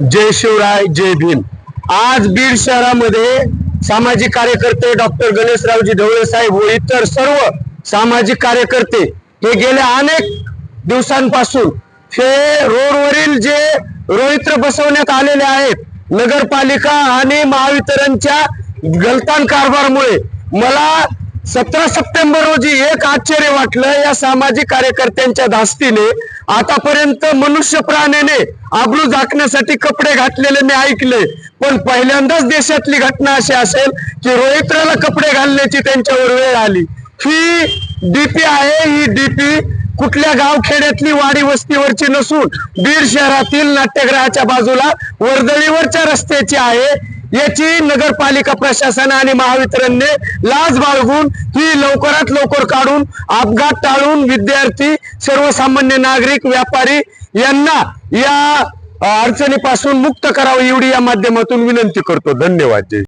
जय शिवराय जय भीम. आज बीड शहरामध्ये सामाजिक कार्यकर्ते डॉक्टर गणेशरावजी ढवळे साहेब व इतर सर्व सामाजिक कार्यकर्ते हे गेल्या अनेक दिवसांपासून हे रोडवरील जे रोहित्र बसवण्यात आलेले आहेत नगरपालिका आणि महावितरणच्या गलतान कारभारमुळे मला सतरा सप्टेंबर रोजी एक आश्चर्य वाटलं या सामाजिक कार्यकर्त्यांच्या धास्तीने. आतापर्यंत मनुष्य प्राण्याने आबरू झाकण्यासाठी कपडे घातलेले मी ऐकले. पण पहिल्यांदाच देशातली घटना अशी असेल की रोहित्राला कपडे घालण्याची त्यांच्यावर वेळ आली. ही डीपी आहे ही डीपी कुठल्या गावखेड्यातली वाडी वस्तीवरची नसून बीड शहरातील नाट्यगृहाच्या बाजूला वर्दळीवरच्या रस्त्याची आहे. याची नगरपालिका प्रशासन आणि महावितरणने लाज बाळगून ही लवकरात लवकर काढून अपघात टाळून विद्यार्थी सर्वसामान्य नागरिक व्यापारी यांना या अडचणीपासून मुक्त करावं एवढी या माध्यमातून विनंती करतो. धन्यवाद.